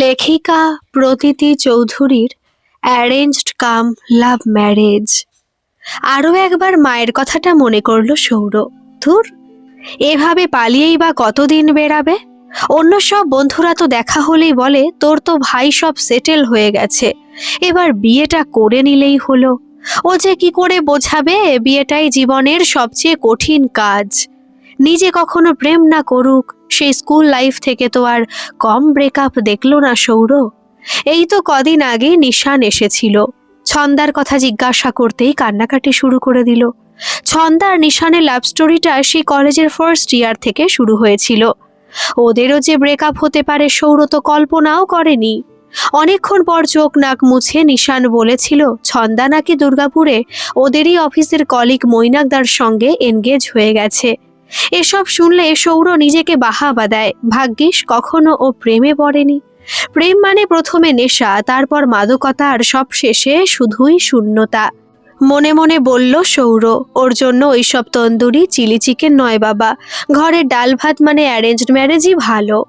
লেখিকা প্রতীতি চৌধুরীর অ্যারেঞ্জড কাম love marriage আরও একবার মায়ের কথাটা মনে করল সৌর ধুর, এভাবে পালিয়েই বা কতদিন বেরাবে অন্য সব বন্ধুরা তো দেখা হলেই বলে, তোর তো ভাই সব সেটেল হয়ে গেছে। এবার বিয়েটা করে নিলেই হলো। ও যে কি করে বোঝাবে, বিয়েটাই জীবনের সবচেয়ে কঠিন কাজ। নিজে কখনো প্রেম না করুক সেই স্কুল লাইফ থেকে তো আর কম ব্রেকআপ দেখল না সৌর এই তো কদিন আগে নিশান এসেছিল। ছন্দার কথা জিজ্ঞাসা করতেই কান্নাকাটি শুরু করে দিল। ছন্দার নিশানের লাভ স্টোরিটা সেই কলেজের ফার্স্ট ইয়ার থেকে শুরু হয়েছিল। ওদেরও যে ব্রেকআপ হতে পারে সৌর তো কল্পনাও করেনি। অনেকক্ষণ পর চোখ নাক মুছে নিশান বলেছিল, ছন্দা নাকি দুর্গাপুরে? ওদেরই অফিসের কলিগ মৈনাকদার সঙ্গে এনগেজ হয়ে গেছে। এসব শুনলে সৌর নিজেকে বাহাবা দেয় ভাগ্যিস কখনো ও প্রেমে পড়েনি। প্রেম মানে প্রথমে নেশা, তারপর মাদকতা, আর সব শেষে শুধুই শূন্যতা। মনে মনে বলল সৌর, ওর জন্য ওইসব তন্দুরি চিলি চিকেন নয় বাবা। ঘরের ডাল ভাত মানে অ্যারেঞ্জড ম্যারেজই ভালো।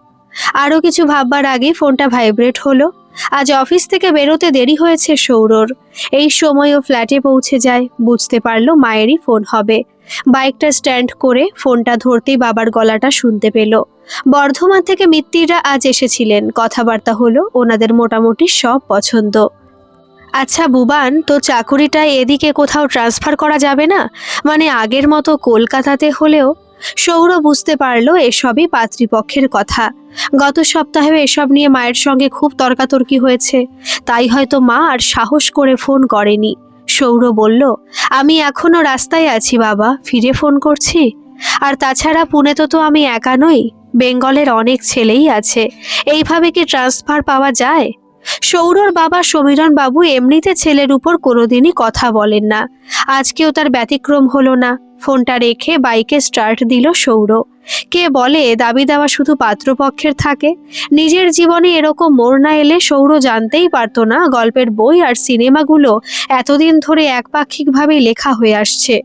আরও কিছু ভাববার আগে ফোনটা ভাইব্রেট হলো। আজ অফিস থেকে বেরোতে দেরি হয়েছে সৌরর। এই সময় ও ফ্ল্যাটে পৌঁছে যায়। বুঝতে পারল মায়েরই ফোন হবে। বাইকটা স্ট্যান্ড করে ফোনটা ধরতেই বাবার গলাটা শুনতে পেল। বর্ধমান থেকে মিত্তিরা আজ এসেছিলেন। কথাবার্তা হলো ওনাদের মোটামুটি সব পছন্দ। আচ্ছা বুবান, তো চাকুরিটা এদিকে কোথাও ট্রান্সফার করা যাবে না? মানে আগের মতো কলকাতাতে হলেও? সৌর বুঝতে পারল এসবই পাত্রীপক্ষের কথা। গত সপ্তাহেও এসব নিয়ে মায়ের সঙ্গে খুব তর্কাতর্কি হয়েছে। তাই হয়তো মা আর সাহস করে ফোন করেনি। সৌর বলল, আমি এখনও রাস্তায় আছি বাবা, ফিরে ফোন করছি। আর তাছাড়া পুনেতে তো আমি একা নই, বেঙ্গলের অনেক ছেলেই আছে। এইভাবে কি ট্রান্সফার পাওয়া যায়? সৌরর বাবা সমীরণ বাবু এমনিতে ছেলের উপর কোনোদিনই কথা বলেন না। আজকেও তার ব্যতিক্রম হলো না। ফোনটা রেখে বাইকে স্টার্ট দিল সৌর। কে বলে দাবি দেওয়া শুধু পাত্রপক্ষের থাকে? নিজের জীবনে এরকম মোড় না এলে সৌর জানতেই পারতো না গল্পের বই আর সিনেমাগুলো এতদিন ধরে একপাক্ষিকভাবেই লেখা হয়ে আসছে।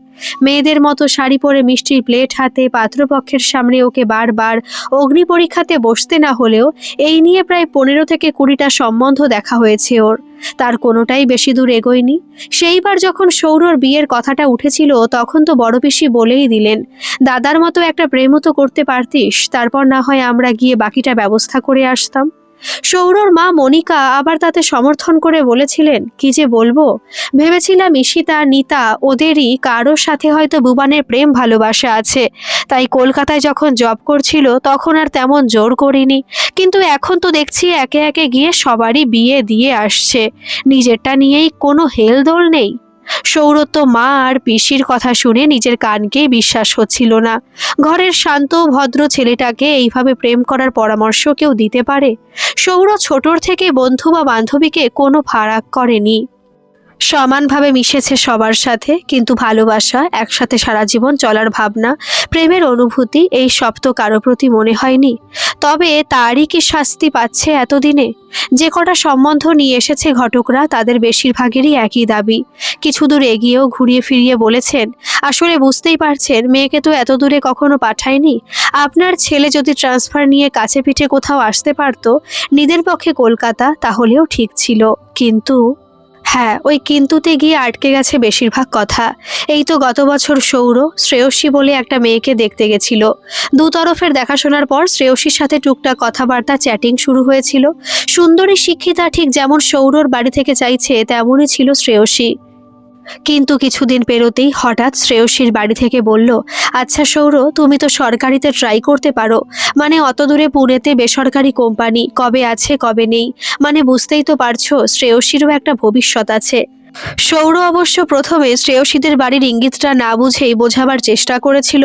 মেয়েদের মতো শাড়ি পরে মিষ্টির প্লেট হাতে পাত্রপক্ষের সামনে ওকে বারবার অগ্নি পরীক্ষাতে বসতে না হলেও এই নিয়ে প্রায় পনেরো থেকে কুড়িটা সম্বন্ধ দেখা হয়েছে ওর। তার কোনোটাই বেশি দূর এগোয়নি। সেইবার যখন সৌরর বিয়ের কথাটা উঠেছিল তখন তো বড় পিসি বলেই দিলেন, দাদার মতো একটা প্রেমও তো করতে পারতিস, তারপর না হয় আমরা গিয়ে বাকিটা ব্যবস্থা করে আসতাম। সৌরর মা মনিকা আবার তাতে সমর্থন করে বলেছিলেন, কি যে বলব? ভেবেছিলাম ঈশিতা, নিতা ওদেরই কারোর সাথে হয়তো বুবানের প্রেম ভালোবাসা আছে। তাই কলকাতায় যখন জব করছিল তখন আর তেমন জোর করিনি। কিন্তু এখন তো দেখছি একে একে গিয়ে সবারই বিয়ে দিয়ে আসছে। নিজেরটা নিয়েই কোনো হেলদোল নেই। সৌরত্ব মা আর পিসির কথা শুনে নিজের কানকে বিশ্বাস হচ্ছিল না। ঘরের শান্ত, ভদ্র ছেলেটাকে এইভাবে প্রেম করার পরামর্শ কেউ দিতে পারে? সৌর ছোটর থেকে বন্ধু বা বান্ধবীকে কোনো ফারাক করেনি। সমানভাবে মিশেছে সবার সাথে, কিন্তু ভালোবাসা একসাথে সারা জীবন চলার ভাবনা, প্রেমের অনুভূতি এই সব তো কারও প্রতি মনে হয়নি। তবে তারই কি শাস্তি পাচ্ছে এতদিনে? যে কটা সম্বন্ধ নিয়ে এসেছে ঘটকরা, তাদের বেশিরভাগেরই একই দাবি। কিছু দূর এগিয়েও ঘুরিয়ে ফিরিয়ে বলেছেন, আসলে বুঝতেই পারছেন, মেয়েকে তো এত দূরে কখনো পাঠায়নি। আপনার ছেলে যদি ট্রান্সফার নিয়ে কাছে পিঠে কোথাও আসতে পারতো, নিজের পক্ষে কলকাতা তাহলেও ঠিক ছিল। কিন্তু হ্যাঁ ওই কিন্তুতে গিয়ে আটকে গেছে বেশিরভাগ কথা। এই তো গত বছর সৌর, শ্রেয়সী বলে একটা মেয়েকে দেখতে গেছিল। দুতরফের দেখাশোনার পর শ্রেয়সীর সাথে টুকটাক কথাবার্তা, চ্যাটিং শুরু হয়েছিল। সুন্দরী শিক্ষিতা ঠিক যেমন সৌরর বাড়ি থেকে চাইছে, তেমনই ছিল শ্রেয়সী। কিন্তু কিছুদিন পেরোতেই হঠাৎ শ্রেয়সীর বাড়ি থেকে বলল আচ্ছা সৌর, তুমি তো সরকারিতে ট্রাই করতে পারো। মানে অত দূরে পুনেতে বেসরকারি কোম্পানি কবে আছে, কবে নেই? মানে বুঝতেই তো পারছ, শ্রেয়সীরও একটা ভবিষ্যৎ আছে। সৌর অবশ্য প্রথমে শ্রেয়সীদের বাড়ির ইঙ্গিতটা না বুঝেই বোঝাবার চেষ্টা করেছিল।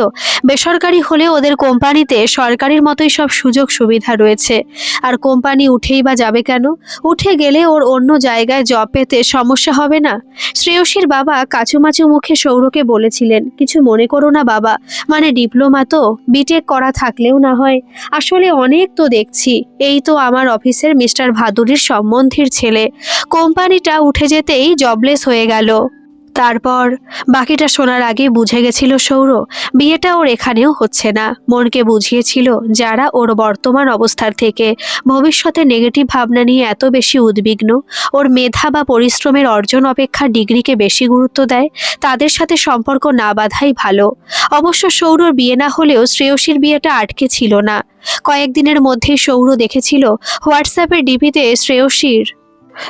বেসরকারি হলে ওদের কোম্পানিতে সরকারির মতোই সব সুযোগ সুবিধা রয়েছে। আর কোম্পানি উঠেই বা যাবে কেন? উঠে গেলে ওর অন্য জায়গায় জব পেতে সমস্যা হবে না। শ্রেয়সীর বাবা কাচুমাচু মুখে সৌরকে বলেছিলেন, কিছু মনে করো না বাবা মানে ডিপ্লোমা তো বিটেক করা থাকলেও না হয়। আসলে অনেক তো দেখছি, এই তো আমার অফিসের মিস্টার ভাদুরীর সম্বন্ধীর ছেলে। কোম্পানিটা উঠে যেতেই জবলেস হয়ে গেল। তারপর বাকিটা শোনার আগে বুঝে গেছিল সৌর বিয়েটা ওর এখানেও হচ্ছে না। মনকে বুঝিয়েছিল যারা ওর বর্তমান অবস্থার থেকে ভবিষ্যতে নেগেটিভ ভাবনা নিয়ে এত বেশি উদ্বিগ্ন, ওর মেধা বা পরিশ্রমের অর্জন অপেক্ষা ডিগ্রিকে বেশি গুরুত্ব দেয়, তাদের সাথে সম্পর্ক না বাঁধাই ভালো। অবশ্য সৌরর বিয়ে না হলেও শ্রেয়সীর বিয়েটা আটকে ছিল না। কয়েকদিনের মধ্যেই সৌর দেখেছিল হোয়াটসঅ্যাপের ডিপিতে শ্রেয়সীর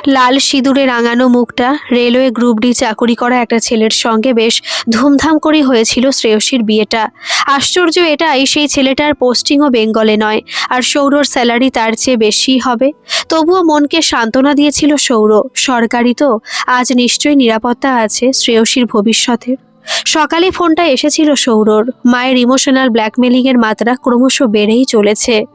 লাল সিঁদুরে রাঙানো মুখটা, রেলওয়ে গ্রুপ ডি চাকুরি করা একটা ছেলের সঙ্গে বেশ ধুমধাম করে হয়েছিল শ্রেয়সীর বিয়েটা। আশ্চর্য এটাই, সেই ছেলেটার পোস্টিংও বেঙ্গলে নয়, আর সৌরর স্যালারি তার চেয়ে বেশি হবে। তবুও মনকে সান্ত্বনা দিয়েছিল সৌর, সরকারি তো, আজ নিশ্চয়ই নিরাপত্তা আছে শ্রেয়সীর ভবিষ্যতের সকালে ফোনটা এসেছিল সৌরর, মায়ের ইমোশনাল ব্ল্যাকমেলিংয়ের মাত্রা ক্রমশ বেড়েই চলেছে।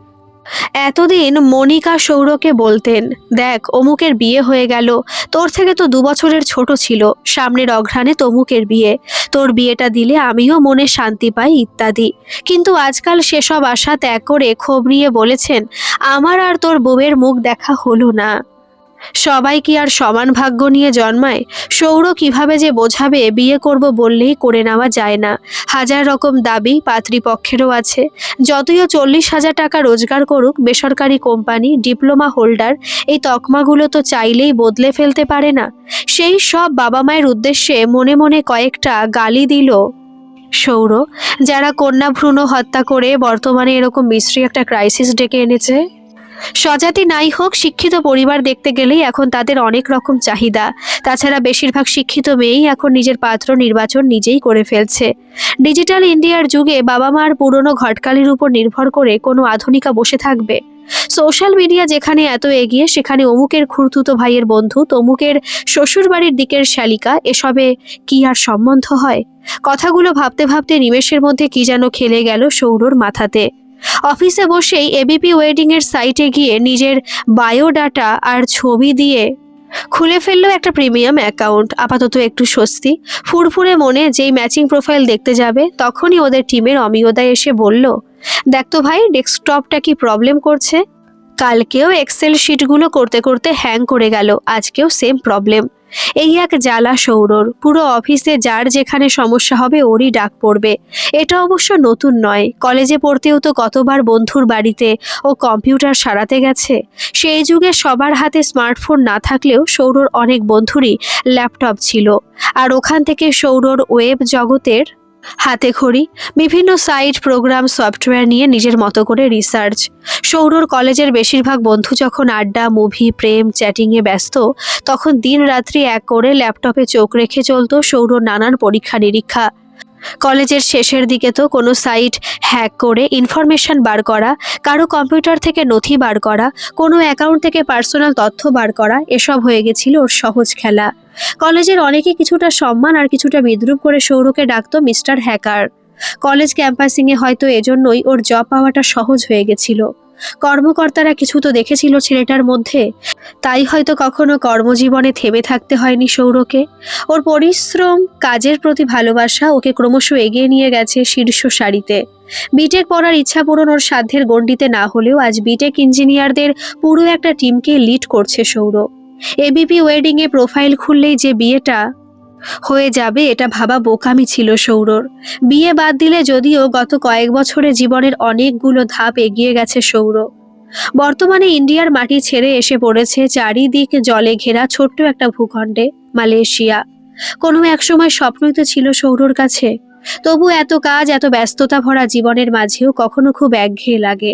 এতদিন মনিকা সৌরকে বলতেন, দেখ, অমুকের বিয়ে হয়ে গেল। তোর থেকে তো দুবছরের ছোট ছিল। সামনের অঘ্রাণে তমুকের বিয়ে। তোর বিয়েটা দিলে আমিও মনে শান্তি পাই, ইত্যাদি। কিন্তু আজকাল সেসব আশা ত্যাগ করে খবরিয়ে বলেছেন, আমার আর তোর বউয়ের মুখ দেখা হলো না। সবাই কি আর সমান ভাগ্য নিয়ে জন্মায়? সৌর কীভাবে যে বোঝাবে, বিয়ে করব বললেই করে নেওয়া যায় না। হাজার রকম দাবি পাত্রীপক্ষেরও আছে। যতইও চল্লিশ হাজার টাকা রোজগার করুক, বেসরকারি কোম্পানি, ডিপ্লোমা হোল্ডার, এই তকমাগুলো তো চাইলেই বদলে ফেলতে পারে না। সেই সব বাবা মায়ের উদ্দেশ্যে মনে মনে কয়েকটা গালি দিল সৌর। যারা কন্যা ভ্রূণ হত্যা করে বর্তমানে এরকম মিস্ত্রি একটা ক্রাইসিস ডেকে এনেছে। স্বজাতি নাই হোক, শিক্ষিত পরিবার দেখতে গেলেই এখন তাদের অনেক রকম চাহিদা। তাছাড়া বেশিরভাগ শিক্ষিত মেয়েই এখন নিজের পাত্র নির্বাচন নিজেই করে ফেলছে। ডিজিটাল ইন্ডিয়ার যুগে বাবা মার পুরনো ঘটকালির উপর নির্ভর করে কোনো আধুনিকা বসে থাকবে। সোশ্যাল মিডিয়া যেখানে এত এগিয়ে, সেখানে অমুকের খুঁড়তুতো ভাইয়ের বন্ধু, তমুকের শ্বশুরবাড়ির দিকের শালিকা, এসবে কি আর সম্বন্ধ হয়? কথাগুলো ভাবতে ভাবতে নিমেষের মধ্যে কি যেন খেলে গেল সৌরর মাথাতে। অফিসে বসেই এবিপি ওয়েডিং এর সাইটে গিয়ে নিজের বায়োডাটা আর ছবি দিয়ে খুলে ফেলল একটা প্রিমিয়াম অ্যাকাউন্ট। আপাতত একটু স্বস্তি। ফুরফুরে মনে যেই ম্যাচিং প্রোফাইল দেখতে যাবে, তখনই ওদের টিমের অমিয়দা এসে বলল, দেখ তো ভাই, ডেস্কটপটা কি প্রবলেম করছে? কালকেও এক্সেল শিটগুলো করতে করতে হ্যাং করে গেল। আজকেও সেম প্রবলেম এই এক জ্বালা সৌরর, পুরো অফিসে যার যেখানে সমস্যা হবে ওরই ডাক পড়বে। এটা অবশ্য নতুন নয়। কলেজে পড়তেও তো কতবার বন্ধুর বাড়িতে ও কম্পিউটার সারাতে গেছে। সেই যুগে সবার হাতে স্মার্টফোন না থাকলেও সৌরর অনেক বন্ধুরই ল্যাপটপ ছিল। আর ওখান থেকে সৌরর ওয়েব জগতের হাতে খড়ি বিভিন্ন সাইট প্রোগ্রাম সফটওয়্যার নিয়ে নিজের মতো করে রিসার্চ সৌরর কলেজের বেশিরভাগ বন্ধু যখন আড্ডা মুভি প্রেম চ্যাটিংয়ে ব্যস্ত, তখন দিন রাত্রি এক করে ল্যাপটপে চোখ রেখে চলতো সৌর নানান পরীক্ষা নিরীক্ষা। কলেজের শেষের দিকে তো কোনো সাইট হ্যাক করে ইনফরমেশন বার করা, কারও কম্পিউটার থেকে নথি বার করা, কোনো অ্যাকাউন্ট থেকে পার্সোনাল তথ্য বার করা, এসব হয়ে গেছিল ওর সহজ খেলা। কলেজের অনেকে কিছুটা সম্মান আর কিছুটা বিদ্রুপ করে সৌরকে ডাকতো মিস্টার হ্যাকার। কলেজ ক্যাম্পাসিংয়ে হয়তো এজন্যই ওর জব পাওয়াটা সহজ হয়ে গেছিল। কর্মকর্তারা কিছু তো দেখেছিল ছেলেটার মধ্যে। তাই হয়তো কখনো কর্মজীবনে থেমে থাকতে হয়নি সৌরকে। ওর পরিশ্রম, কাজের প্রতি ভালোবাসা ওকে ক্রমশ এগিয়ে নিয়ে গেছে শীর্ষ সারিতে। বিটেক পড়ার ইচ্ছা পূরণ ওর সাধ্যের গণ্ডিতে না হলেও আজ বিটেক ইঞ্জিনিয়ারদের পুরো একটা টিমকে লিড করছে সৌর। এবিপি ওয়েডিংয়ে প্রোফাইল খুললেই যে বিয়েটা হয়ে যাবে, এটা ভাবা বোকামি ছিল সৌরর। বিয়ে বাদ দিলে যদিও গত কয়েক বছরে জীবনের অনেকগুলো ধাপ এগিয়ে গেছে সৌর। বর্তমানে ইন্ডিয়ার মাটি ছেড়ে এসে পড়েছে চারিদিক জলে ঘেরা ছোট্ট একটা ভূখণ্ডে, মালয়েশিয়া। কোনো একসময় স্বপ্নই তো ছিল সৌরর কাছে। তবু এত কাজ, এত ব্যস্ততা ভরা জীবনের মাঝেও কখনো খুব একঘেয়ে লাগে।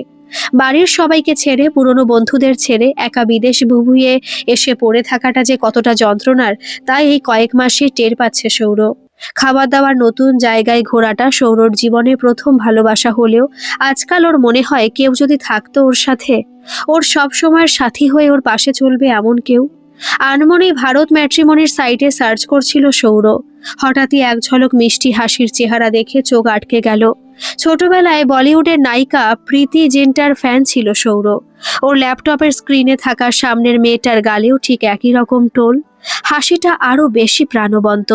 বাড়ির সবাইকে ছেড়ে, পুরনো বন্ধুদের ছেড়ে, একা বিদেশ ভুভুয়ে এসে পড়ে থাকাটা যে কতটা যন্ত্রণার, তাই এই কয়েক মাসে টের পাচ্ছে সৌর। খাবার দাবার নতুন জায়গায় ঘোরাটা সৌরর জীবনে প্রথম ভালোবাসা হলেও আজকাল ওর মনে হয় কেউ যদি থাকতো ওর সাথে, ওর সব সময়ের সাথী হয়ে ওর পাশে চলবে এমন কেউ। আনমনে ভারত ম্যাট্রিমনির সাইটে সার্চ করছিল সৌর হঠাৎই এক ঝলক মিষ্টি হাসির চেহারা দেখে চোখ আটকে গেল। ছোটবেলায় বলিউডের নায়িকা প্রীতি জিন্টার ফ্যান ছিল সৌর ওর ল্যাপটপের স্ক্রিনে থাকা সামনের মেয়েটার গালেও ঠিক একই রকম টোল। হাসিটা আরও বেশি প্রাণবন্ত।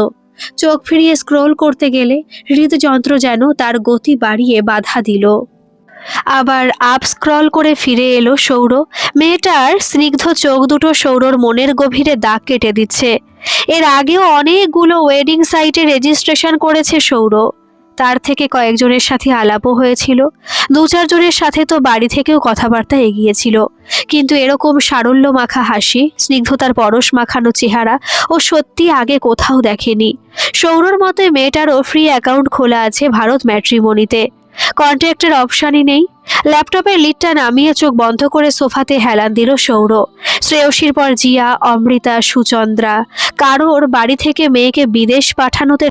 চোখ ফিরিয়ে স্ক্রোল করতে গেলে হৃদযন্ত্র যেন তার গতি বাড়িয়ে বাধা দিল। আবার আপ স্ক্রল করে ফিরে এলো সৌর মেয়েটার স্নিগ্ধ চোখ দুটো সৌরর মনের গভীরে দাগ কেটে দিচ্ছে। এর আগেও অনেকগুলো ওয়েডিং সাইটে রেজিস্ট্রেশন করেছে সৌর তার থেকে কয়েকজনের সাথে আলাপও হয়েছিল। দু চারজনের সাথে তো বাড়ি থেকেও কথাবার্তা এগিয়েছিল। কিন্তু এরকম সারল্য মাখা হাসি, স্নিগ্ধতার পরশ মাখানো চেহারা ও সত্যি আগে কোথাও দেখেনি। সৌরর মতে মেয়েটারও ফ্রি অ্যাকাউন্ট খোলা আছে ভারত ম্যাট্রিমনিতে কন্ট্রাক্টের অপশানই নেই। ল্যাপটপের লিডটা নামিয়ে চোখ বন্ধ করে সোফাতে হেলান দিল সৌর শ্রেয়সীর পর জিয়া, অমৃতা, সুচন্দ্রা। কারোর বাড়ি থেকে মেয়েকে বিদেশ পাঠানোতে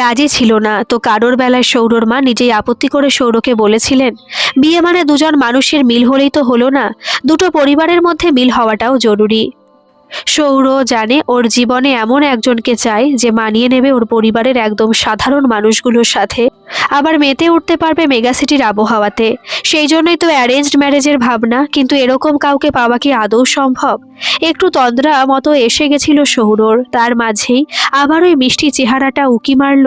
রাজি ছিল না। তো কারোর বেলায় সৌরর মা নিজেই আপত্তি করে সৌরকে বলেছিলেন, বিয়ে মানে দুজন মানুষের মিল হলেই তো হলো না। দুটো পরিবারের মধ্যে মিল হওয়াটাও জরুরি। সৌর জানে ওর জীবনে এমন একজনকে চায় যে মানিয়ে নেবে ওর পরিবারের একদম সাধারণ মানুষগুলোর সাথে। আবার মেতে উঠতে পারবে মেগাসিটির আবহাওয়াতে। সেই জন্যই তো অ্যারেঞ্জড ম্যারেজের ভাবনা, কিন্তু এরকম কাউকে পাওয়া কি আদৌ সম্ভব? একটু তন্দ্রা মতো এসে গেছিল সৌরর। তার মাঝেই আবার ওই মিষ্টি চেহারাটা উকি মারল।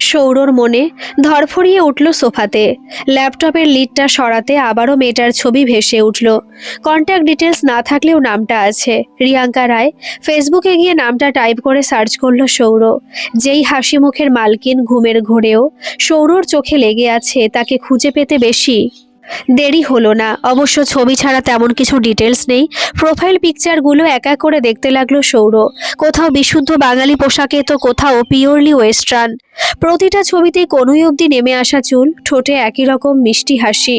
সৌরর মনে ধরফরিয়ে উঠল সোফাতে। ল্যাপটপের লিডটা সরাতে আবারও মেয়েটার ছবি ভেসে উঠল। কন্ট্যাক্ট ডিটেলস না থাকলেও নামটা আছে। রিয়াঙ্কা রায় ফেসবুকে গিয়ে নামটা টাইপ করে সার্চ করল সৌর। যেই হাসি মুখের মালকিন ঘুমের ঘোরেও সৌরর চোখে লেগে আছে তাকে খুঁজে পেতে বেশি দেরি হলো না। অবশ্য ছবি ছাড়া তেমন কিছু ডিটেলস নেই। প্রোফাইল পিকচারগুলো এক এক করে দেখতে লাগল সৌর। কোথাও বিশুদ্ধ বাঙালি পোশাকে তো কোথাও পিওরলি ওয়েস্টার্ন প্রতিটা ছবিতে কোনোই অবধি নেমে আসা চুল, ঠোঁটে একই রকম মিষ্টি হাসি।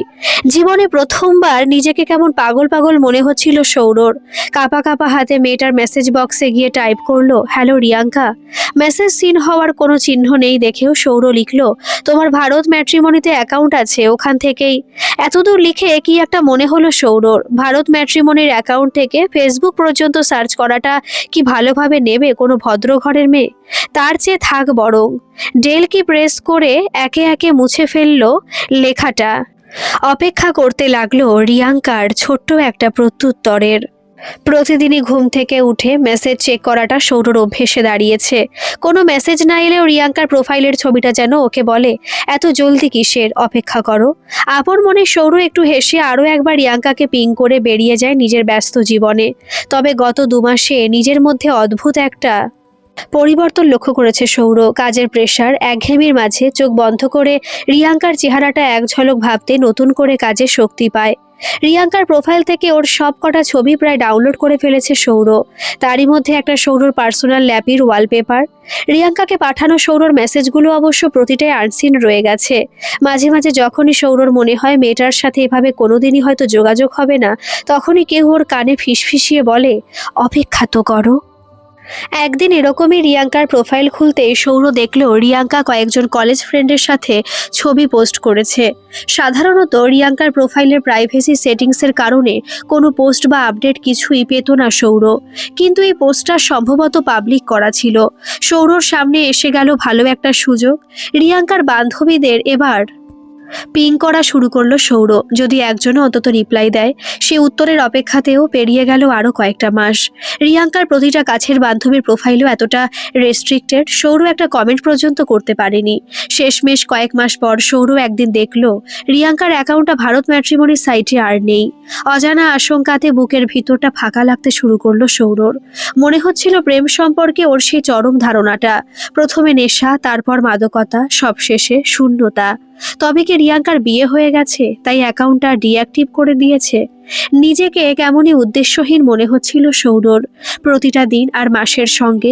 জীবনে প্রথমবার নিজেকে কেমন পাগল পাগল মনে হচ্ছিল সৌরর। কাপা কাপা হাতে মেয়েটার মেসেজ বক্সে গিয়ে টাইপ করল হ্যালো রিয়াঙ্কা। মেসেজ সিন হওয়ার কোনো চিহ্ন নেই দেখেও সৌর লিখলো, তোমার ভারত ম্যাট্রিমনিতে অ্যাকাউন্ট আছে ওখান থেকেই। এতদূর লিখে কি একটা মনে হলো সৌরর। ভারত ম্যাট্রিমনির অ্যাকাউন্ট থেকে ফেসবুক পর্যন্ত সার্চ করাটা কি ভালোভাবে নেবে কোনো ভদ্র ঘরের মেয়ে? তার চেয়ে থাক বরং। ডেল কি প্রেস করে একে একে মুছে ফেলল লেখাটা। অপেক্ষা করতে লাগল রিয়াঙ্কার ছোট্ট একটা প্রত্যুত্তরের। প্রতিদিনই ঘুম থেকে উঠে মেসেজ চেক করাটা সৌরর অভ্যেসে দাঁড়িয়েছে। কোনো মেসেজ না এলেও রিয়াঙ্কার প্রোফাইলের ছবিটা যেন ওকে বলে, এত জলদি কিসের? অপেক্ষা করো। আপন মনে সৌর একটু হেসে আরও একবার রিয়াঙ্কাকে পিং করে বেরিয়ে যায় নিজের ব্যস্ত জীবনে। তবে গত দু মাসে নিজের মধ্যে অদ্ভুত একটা পরিবর্তন লক্ষ্য করেছে সৌর। কাজের প্রেশার একঘেয়েমির মাঝে চোখ বন্ধ করে রিয়াঙ্কার চেহারাটা এক ঝলক ভাবতে নতুন করে কাজে শক্তি পায়। রিয়াঙ্কার প্রোফাইল থেকে ওর সব কটা ছবি প্রায় ডাউনলোড করে ফেলেছে সৌর। তারই মধ্যে একটা সৌরর পার্সোনাল ল্যাপির ওয়ালপেপার রিয়াঙ্কাকে পাঠানো সৌরর মেসেজগুলো অবশ্য প্রতিটাই আনসিন রয়ে গেছে। মাঝে মাঝে যখনই সৌরর মনে হয় মেয়েটার সাথে এভাবে কোনোদিনই হয়তো যোগাযোগ হবে না, তখনই কেউ ওর কানে ফিসফিসিয়ে বলে, অপেক্ষা তো করো। একদিন এরকমই রিয়াঙ্কার প্রোফাইল খুলতে সৌর দেখল রিয়াঙ্কা কয়েকজন কলেজ ফ্রেন্ডের সাথে ছবি পোস্ট করেছে। সাধারণত রিয়াঙ্কার প্রোফাইলের প্রাইভেসি সেটিংসের কারণে কোনো পোস্ট বা আপডেট কিছুই পেত না সৌর। কিন্তু এই পোস্টটা সম্ভবত পাবলিক করা ছিল। সৌরর সামনে এসে গেল ভালো একটা সুযোগ। রিয়াঙ্কার বান্ধবীদের এবার পিং করা শুরু করল সৌর যদি একজনও অন্তত রিপ্লাই দেয়, সে উত্তরের অপেক্ষাতেও পেরিয়ে গেল আরও কয়েকটা মাস। রিয়াঙ্কার প্রতিটা কাছের বান্ধবীর প্রোফাইলও এতটা রেস্ট্রিক্টেড সৌর একটা কমেন্ট পর্যন্ত করতে পারেনি। শেষমেশ কয়েক মাস পর সৌর একদিন দেখল, রিয়াঙ্কার অ্যাকাউন্টটা ভারত ম্যাট্রিমনির সাইটে আর নেই। অজানা আশঙ্কাতে বুকের ভিতরটা ফাঁকা লাগতে শুরু করল সৌরর মনে হচ্ছিল প্রেম সম্পর্কে ওর সেই চরম ধারণাটা। প্রথমে নেশা, তারপর মাদকতা, সবশেষে শূন্যতা। তবে কি রিয়াঙ্কার বিয়ে হয়ে গেছে? তাই অ্যাকাউন্টটা ডিঅ্যাক্টিভ করে দিয়েছে। নিজেকে কেমনই উদ্দেশ্যহীন মনে হচ্ছিল সৌরর। প্রতিটা দিন আর মাসের সঙ্গে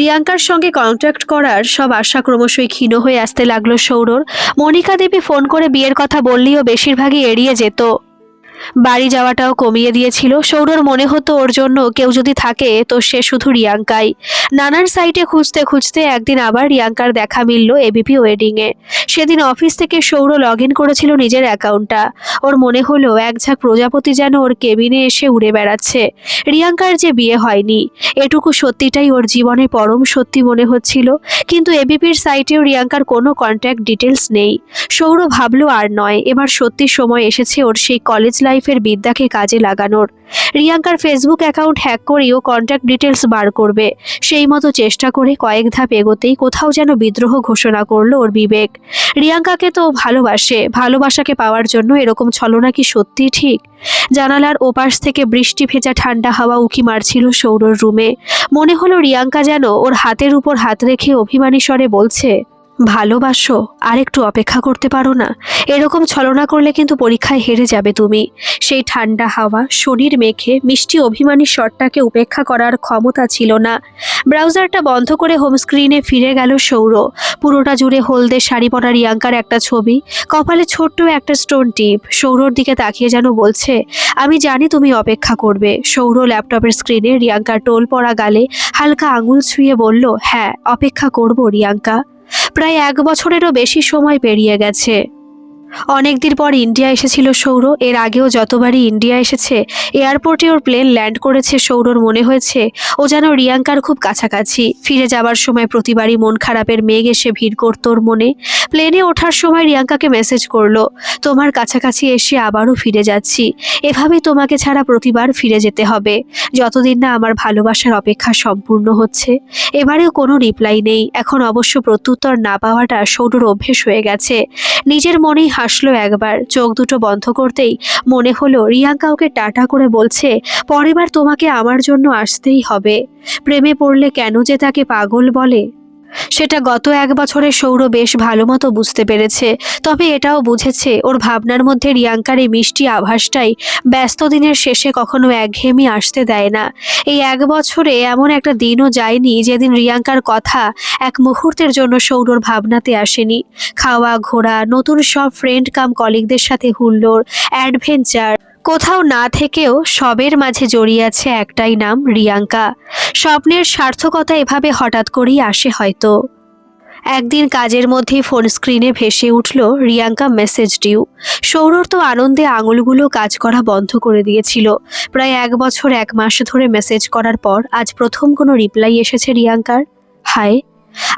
রিয়াঙ্কার সঙ্গে কন্ট্যাক্ট করার সব আশা ক্রমশই ক্ষীণ হয়ে আসতে লাগল সৌরর। মনিকা দেবী ফোন করে বিয়ের কথা বললেও বেশিরভাগই এড়িয়ে যেত। বাড়ি যাওয়াটাও কমিয়ে দিয়েছিল। সৌরর মনে হতো ওর জন্য কেউ যদি থাকে, তো সে শুধু রিয়াঙ্কাই। নানান সাইটে খুঁজতে খুঁজতে একদিন আবার রিয়াঙ্কার দেখা মিলল এবিপি ওয়েডিংয়ে সেদিন অফিস থেকে সৌর লগ ইন করেছিল নিজের অ্যাকাউন্টটা ওর মনে হলো এক ঝাঁক প্রজাপতি যেন ওর কেবিনে এসে উড়ে বেড়াচ্ছে। রিয়াঙ্কার যে বিয়ে হয়নি, এটুকু সত্যিটাই ওর জীবনে পরম সত্যি মনে হচ্ছিল। কিন্তু এবিপির সাইটেও রিয়াঙ্কার কোনো কন্ট্যাক্ট ডিটেলস নেই। সৌর ভাবলো আর নয়, এবার সত্যি সময় এসেছে ওর সেই কলেজ লাইফ লাইফের বিদ্যাকে কাজে লাগানোর। রিয়াঙ্কার ফেসবুক অ্যাকাউন্ট হ্যাক করেও কন্ট্যাক্ট ডিটেলস বার করবে। সেই মতো চেষ্টা করে কয়েক ধাপ এগোতেই কোথাও যেন বিদ্রোহ ঘোষণা করল ওর বিবেক। রিয়াঙ্কাকে তো ভালোবাসে, ভালোবাসাকে পাওয়ার জন্য এরকম ছলনা কি সত্যি ঠিক? জানালার ওপাশ থেকে বৃষ্টি ভেজা ঠান্ডা হাওয়া উকি মারছিল সৌরর রুমে। মনে হলো রিয়াঙ্কা যেন ওর হাতের উপর হাত রেখে অভিমানী স্বরে বলছে ভালোবাসো? আর একটু অপেক্ষা করতে পারো না? এরকম ছলনা করলে কিন্তু পরীক্ষায় হেরে যাবে তুমি। সেই ঠান্ডা হাওয়া, শরীর মেখে, মিষ্টি অভিমানী শটটাকে উপেক্ষা করার ক্ষমতা ছিল না। ব্রাউজারটা বন্ধ করে হোম স্ক্রিনে ফিরে গেল সৌর পুরোটা জুড়ে হলদে শাড়ি পরা রিয়াঙ্কার একটা ছবি, কপালে ছোট্ট একটা স্টোন টিপ সৌরর দিকে তাকিয়ে যেন বলছে, আমি জানি তুমি অপেক্ষা করবে। সৌর ল্যাপটপের স্ক্রিনে রিয়াঙ্কার টোল পড়া গালে হালকা আঙুল ছুঁয়ে বলল হ্যাঁ অপেক্ষা করব রিয়াঙ্কা। প্রায় এক বছরেরও বেশি সময় পেরিয়ে গেছে। অনেকদিন পর ইন্ডিয়া এসেছিল সৌর। এর আগেও যতবারই ইন্ডিয়া এসেছে, এয়ারপোর্টে ওর প্লেন ল্যান্ড করেছে সৌরর মনে হয়েছে। ও যেন রিয়াঙ্কার খুব কাছাকাছি। ফিরে যাবার সময় প্রতিবারই মন খারাপের মেঘ এসে ভিড় করতো ওর মনে। প্লেনে ওঠার সময় রিয়াঙ্কাকে মেসেজ করল, তোমার কাছাকাছি এসে আবারও ফিরে যাচ্ছি। এভাবে তোমাকে ছাড়া প্রতিবার ফিরে যেতে হবে। যতদিন না আমার ভালোবাসার অপেক্ষা সম্পূর্ণ হচ্ছে। এবারেও কোনো রিপ্লাই নেই। এখন অবশ্য প্রত্যুত্তর না পাওয়াটা সৌরর অভ্যেস হয়ে গেছে। নিজের মনেই হাসলো একবার। চোখ দুটো বন্ধ করতেই মনে হলো রিয়াঙ্কা ওকে টাটা করে বলছে পরেবার তোমাকে আমার জন্য আসতেই হবে। প্রেমে পড়লে কেন যে তাকে পাগল বলে? সেটা গত এক বছরে সৌর বেশ ভালো মতো বুঝতে পেরেছে, তবে এটাও বুঝেছে ওর ভাবনার মধ্যে রিয়াঙ্কার এই মিষ্টি আভাসটাই ব্যস্ত দিনের শেষে কখনো একঘেয়েমি আসতে দেয় না। এই এক বছরে এমন একটা দিনও যায়নি যেদিন রিয়াঙ্কার কথা এক মুহূর্তের জন্য সৌরর ভাবনাতে আসেনি। খাওয়া, ঘোরা, নতুন সব ফ্রেন্ড কাম কলিগদের সাথে হুল্লোড় অ্যাডভেঞ্চার কোথাও না থেকেও সবের মাঝে জড়িয়ে আছে একটাই নাম রিয়াঙ্কা। স্বপ্নের সার্থকতা এভাবে হঠাৎ করেই আসে হয়তো। একদিন কাজের মধ্যে ফোন স্ক্রিনে ভেসে উঠল রিয়াঙ্কা মেসেজ ডিউ। সৌরর তো আনন্দে আঙুলগুলো কাজ করা বন্ধ করে দিয়েছিল। প্রায় এক বছর, এক মাস ধরে মেসেজ করার পর আজ প্রথম কোনো রিপ্লাই এসেছে রিয়াঙ্কার। হায়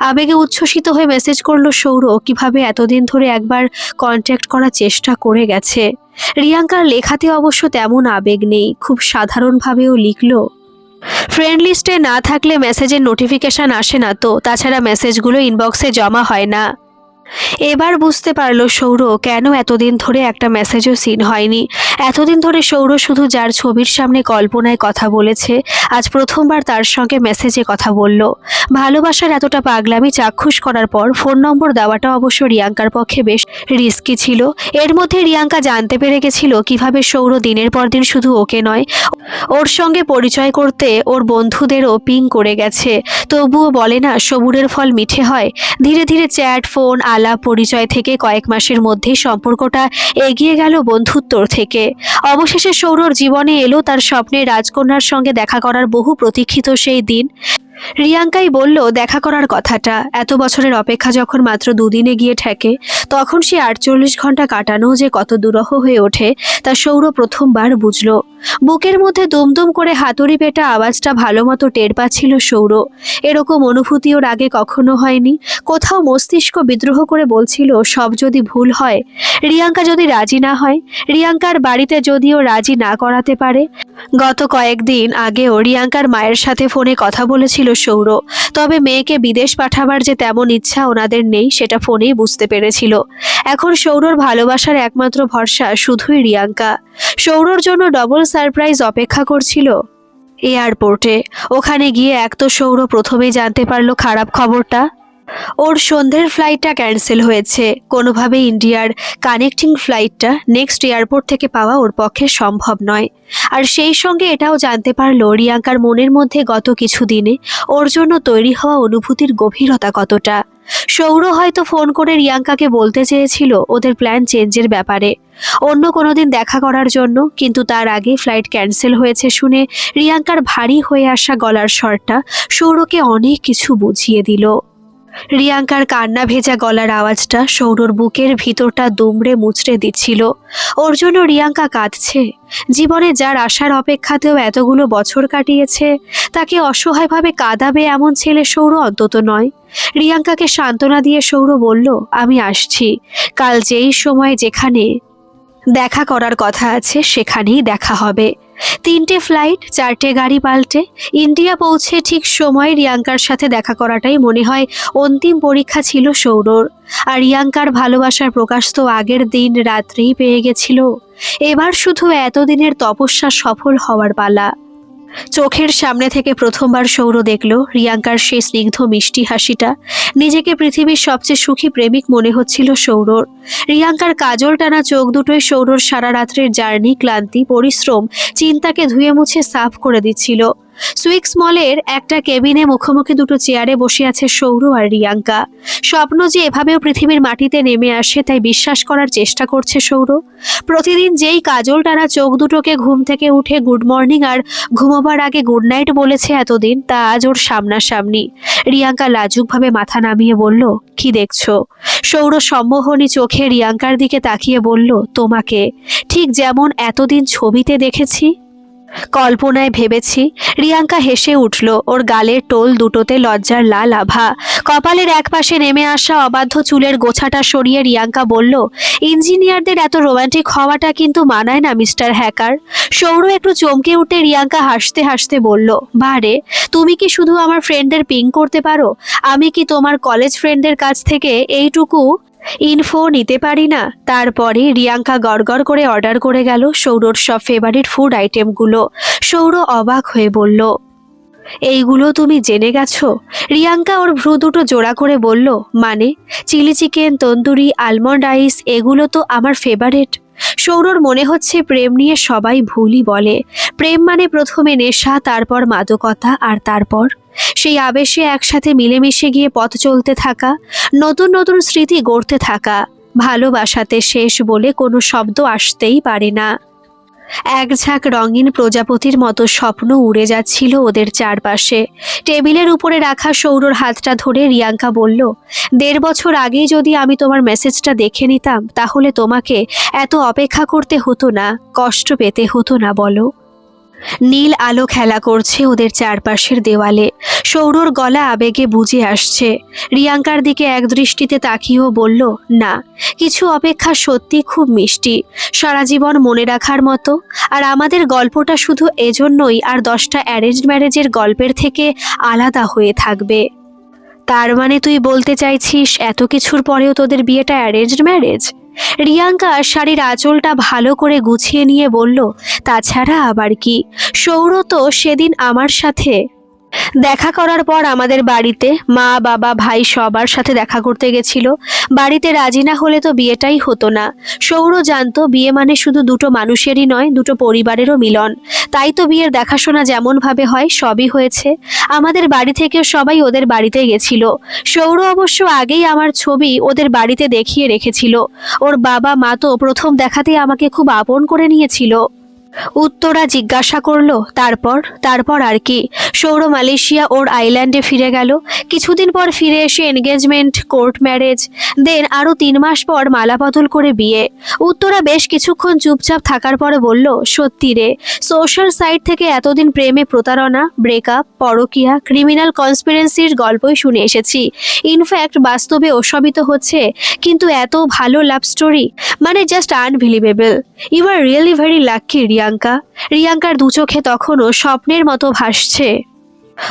আবেগে উচ্ছ্বসিত হয়ে মেসেজ করল সৌর কীভাবে এতদিন ধরে একবার কন্ট্যাক্ট করার চেষ্টা করে গেছে। রিয়াঙ্কার লেখাতে অবশ্য তেমন আবেগ নেই, খুব সাধারণভাবেও লিখল। ফ্রেন্ড লিস্টে না থাকলে মেসেজের নোটিফিকেশান আসে না তো, তাছাড়া মেসেজগুলো ইনবক্সে জমা হয় না। এবার বুঝতে পারল সৌর কেন এতদিন ধরে একটা মেসেজও সিন হয়নি। এতদিন ধরে সৌর শুধু যার ছবির সামনে কল্পনায় কথা বলেছে, আজ প্রথমবার তার সঙ্গে মেসেজে কথা বলল। ভালোবাসার এতটা পাগলামি চাক্ষুষ করার পর ফোন নম্বর দেওয়াটা অবশ্য রিয়াঙ্কার পক্ষে বেশ রিস্কি ছিল। এর মধ্যে রিয়াঙ্কা জানতে পেরে গেছিল কীভাবে সৌর দিনের পর দিন শুধু ওকে নয়, ওর সঙ্গে পরিচয় করতে ওর বন্ধুদেরও পিং করে গেছে। তবুও বলে না, সবুরের ফল মিঠে হয়। ধীরে ধীরে চ্যাট ফোন আলাপ পরিচয় থেকে কয়েক মাসের মধ্যে সম্পর্কটা এগিয়ে গেল বন্ধুত্বর থেকে। অবশেষে সৌরর জীবনে এলো তার স্বপ্নে রাজকন্যার সঙ্গে দেখা করার বহু প্রতীক্ষিত সেই দিন। রিয়াঙ্কাই বলল, দেখা করার কথাটা। এত বছরের অপেক্ষা যখন মাত্র দুদিনে গিয়ে ঠেকে, তখন সে আটচল্লিশ ঘণ্টা কাটানো যে কত দুরহ হয়ে ওঠে, তা সৌর প্রথমবার বুঝল। বুকের মধ্যে দুমদুম করে হাতুড়ি পেটা আওয়াজটা ভালো মতো টের পাচ্ছিল সৌর। এরকম অনুভূতি ওর আগে কখনো হয়নি। কোথাও মস্তিষ্ক বিদ্রোহ করে বলছিল, সব যদি ভুল হয়, রিয়াঙ্কা যদি রাজি না হয়, রিয়াঙ্কার বাড়িতে যদিও রাজি না করাতে পারে। গত কয়েকদিন আগেও রিয়াঙ্কার মায়ের সাথে ফোনে কথা বলেছিল সৌর। তবে মেয়েকে বিদেশ পাঠাবার যে তেমন ইচ্ছা ওনাদের নেই, সেটা ফোনেই বুঝতে পেরেছিল। এখন সৌরর ভালোবাসার একমাত্র ভরসা শুধুই রিয়াঙ্কা। সৌরর জন্য ডবল সারপ্রাইজ অপেক্ষা করছিল। এয়ারপোর্টে ওখানে গিয়ে এক তো সৌর প্রথমেই জানতে পারল খারাপ খবরটা। ওর সন্ধ্যের ফ্লাইটটা ক্যান্সেল হয়েছে। কোনোভাবে ইন্ডিয়ার কানেক্টিং ফ্লাইটটা নেক্সট এয়ারপোর্ট থেকে পাওয়া ওর পক্ষে সম্ভব নয়। আর সেই সঙ্গে এটাও জানতে পারল রিয়াঙ্কার মনের মধ্যে গত কিছু দিনে ওর জন্য তৈরি হওয়া অনুভূতির গভীরতা কতটা। সৌর হয়তো ফোন করে রিয়াঙ্কাকে বলতে চেয়েছিল ওদের প্ল্যান চেঞ্জের ব্যাপারে। অন্য কোনো দিন দেখা করার জন্য, কিন্তু তার আগে ফ্লাইট ক্যান্সেল হয়েছে শুনে রিয়াঙ্কার ভারী হয়ে আসা গলার স্বরটা সৌরকে অনেক কিছু বুঝিয়ে দিল। রিয়াঙ্কার কান্না ভেজা গলার আওয়াজটা সৌরর বুকের ভিতরটা দুমড়ে মুচড়ে দিচ্ছিল। ওর জন্য রিয়াঙ্কা কাঁদছে। জীবনে যার আশার অপেক্ষাতেও এতগুলো বছর কাটিয়েছে, তাকে অসহায়ভাবে কাঁদাবে এমন ছেলে সৌর অন্তত নয়। রিয়াঙ্কাকে সান্ত্বনা দিয়ে সৌর বলল, আমি আসছি। কাল যেই সময় যেখানে দেখা করার কথা আছে, সেখানেই দেখা হবে। তিনটে ফ্লাইট চারটে গাড়ি পাল্টে। ইন্ডিয়া পৌঁছে ঠিক সময় রিয়াঙ্কার সাথে দেখা করাটাই মনে হয় অন্তিম পরীক্ষা ছিল সৌরর। আর রিয়াঙ্কার ভালোবাসার প্রকাশ তো আগের দিন রাত্রেই পেয়ে গেছিল। এবার শুধু এতদিনের তপস্যা সফল হওয়ার পালা। চোখের সামনে থেকে প্রথমবার সৌর দেখল রিয়াঙ্কার সেই স্নিগ্ধ মিষ্টি হাসিটা। নিজেকে পৃথিবীর সবচেয়ে সুখী প্রেমিক মনে হচ্ছিল সৌরর রিয়াঙ্কার কাজল টানা চোখ দুটোই সৌরর সারা রাত্রের জার্নি, ক্লান্তি, পরিশ্রম, চিন্তাকে ধুয়ে মুছে সাফ করে দিচ্ছিল। সুইক্স মলের একটা কেবিনে মুখোমুখি দুটো চেয়ারে বসে আছে সৌর আর রিয়াঙ্কা। স্বপ্ন যে এভাবেও পৃথিবীর মাটিতে নেমে আসে, তাই বিশ্বাস করার চেষ্টা করছে সৌর প্রতিদিন যেই কাজল টানা চোখ দুটোকে ঘুম থেকে উঠে গুড মর্নিং আর ঘুমোবার আগে গুড নাইট বলেছে এতদিন, তা আজ ওর সামনাসামনি। রিয়াঙ্কা লাজুকভাবে মাথা নামিয়ে বলল, কি দেখছ? সৌর সম্মোহনী চোখে রিয়াঙ্কার দিকে তাকিয়ে বলল, তোমাকে। ঠিক যেমন এতদিন ছবিতে দেখেছি কল্পনায় ভেবেছি রিয়াঙ্কা হেসে উঠল, ওর গালের টোল দুটোতে লজ্জার লাল আভা। কপালের একপাশে নেমে আসা অবাধ্য চুলের গোছাটা সরিয়ে রিয়াঙ্কা বলল, ইঞ্জিনিয়ারদের এত রোমান্টিক হওয়াটা কিন্তু মানায় না, মিস্টার হ্যাকার। সৌর একটু চমকে উঠে রিয়াঙ্কা হাসতে হাসতে বলল বারে তুমি কি শুধু আমার ফ্রেন্ডের পিং করতে পারো? আমি কি তোমার কলেজ ফ্রেন্ডের কাছ থেকে এইটুকু ইনফো নিতে পারি না। তারপরে রিয়াঙ্কা গড়গড় করে অর্ডার করে গেল সৌরর সব ফেভারিট ফুড আইটেমগুলো সৌর অবাক হয়ে বলল, এইগুলো তুমি জেনে গেছো? রিয়াঙ্কা ওর ভ্রু দুটো জোড়া করে বলল মানে chilli chicken, tandoori almond ice এগুলো তো আমার ফেভারিট সৌরর মনে হচ্ছে প্রেম নিয়ে সবাই ভুলই বলে। প্রেম মানে প্রথমে নেশা, তারপর মাদকতা, আর তারপর সেই আবেশে একসাথে মিলেমিশে গিয়ে পথ চলতে থাকা, নতুন নতুন স্মৃতি গড়তে থাকা, ভালোবাসাতে শেষ বলে কোনো শব্দ আসতেই পারে না। এক ঝাঁক রঙিন প্রজাপতির মতো স্বপ্ন উড়ে যাচ্ছিল ওদের চারপাশে। টেবিলের উপরে রাখা সৌরর হাতটা ধরে রিয়াঙ্কা বলল, দেড় বছর আগেই যদি আমি তোমার মেসেজটা দেখে নিতাম, তাহলে তোমাকে এত অপেক্ষা করতে হতো না, কষ্ট পেতে হতো না, বলো। নীল আলো খেলা করছে ওদের চারপাশের দেওয়ালে। সৌরর গলা আবেগে বুঝে আসছে। রিয়াঙ্কার দিকে এক দৃষ্টিতে তাকিয়েও বলল, না, কিছু অপেক্ষা সত্যি খুব মিষ্টি। সারা জীবন মনে রাখার মতো। আর আমাদের গল্পটা শুধু এজন্যই আর দশটা অ্যারেঞ্জ ম্যারেজের গল্পের থেকে আলাদা হয়ে থাকবে। তার মানে তুই বলতে চাইছিস এত কিছুর পরেও তোদের বিয়েটা অ্যারেঞ্জড ম্যারেজ? রিয়াঙ্কা শাড়ির আঁচলটা ভালো করে গুছিয়ে নিয়ে বলল, তাছাড়া আবার কি? সৌর তো সেদিন আমার সাথে দেখা করার পর আমাদের বাড়িতে মা, বাবা, ভাই সবার সাথে দেখা করতে গেছিল। বাড়িতে রাজি না হলে তো বিয়েটাই হতো না। সৌর জানতো বিয়ে মানে শুধু দুটো মানুষেরই নয়, দুটো পরিবারেরও মিলন। তাই তো বিয়ের দেখাশোনা যেমনভাবে হয়, সবই হয়েছে। আমাদের বাড়ি থেকে সবাই ওদের বাড়িতে গেছিল। সৌর অবশ্য আগেই আমার ছবি ওদের বাড়িতে দেখিয়ে রেখেছিল। ওর বাবা, মা তো প্রথম দেখাতেই আমাকে খুব আপন করে নিয়েছিল। উত্তরা জিজ্ঞাসা করল, তারপর তারপর আর কি। সৌর মালয়েশিয়া ওর আইল্যান্ডে ফিরে গেল। কিছুদিন পর ফিরে এসে এনগেজমেন্ট, কোর্ট ম্যারেজ, দেন আরও তিন মাস পর মালাবদল করে বিয়ে। উত্তরা বেশ কিছুক্ষণ চুপচাপ থাকার পরে বলল, সত্যি রে, সোশ্যাল সাইট থেকে এতদিন প্রেমে প্রতারণা, ব্রেকআপ, পরকিয়া, ক্রিমিনাল কনস্পিরেন্সির গল্পই শুনে এসেছি। ইনফ্যাক্ট বাস্তবে ওসবই তো হচ্ছে, কিন্তু এত ভালো লাভ স্টোরি মানে just unbelievable. You are really very lucky Riyanka রিয়াঙ্কার দু চোখে তখনও স্বপ্নের মতো ভাসছে।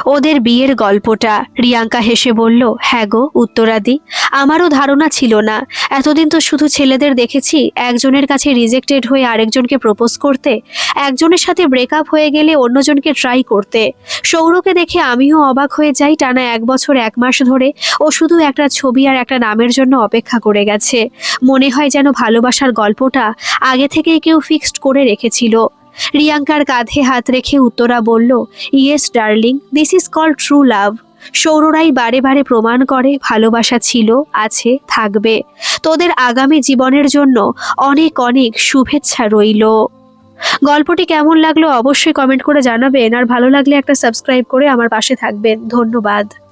ওদের বিয়ের গল্পটা। রিয়াঙ্কা হেসে বলল হ্যাঁ গো, উত্তরাদি, আমারও ধারণা ছিল না। এতদিন তো শুধু ছেলেদের দেখেছি, একজনের কাছে রিজেক্টেড হয়ে আরেকজনকে প্রপোজ করতে, একজনের সাথে ব্রেকআপ হয়ে গেলে অন্যজনকে ট্রাই করতে। সৌরকে দেখে আমিও অবাক হয়ে যাই টানা এক বছর, এক মাস ধরে। ও শুধু একটা ছবি আর একটা নামের জন্য অপেক্ষা করে গেছে। মনে হয় যেন ভালোবাসার গল্পটা আগে থেকেই কেউ ফিক্সড করে রেখেছিল। রিয়াঙ্কার কাঁধে হাত রেখে উত্তরা বলল, yes, darling, this is call true love. সৌররাই বারে বারে প্রমাণ করে, ভালোবাসা ছিল, আছে, থাকবে। তোদের আগামী জীবনের জন্য অনেক অনেক শুভেচ্ছা রইল। গল্পটি কেমন লাগল অবশ্যই কমেন্ট করে জানাবেন, আর ভালো লাগলে একটা সাবস্ক্রাইব করে আমার পাশে থাকবেন। ধন্যবাদ।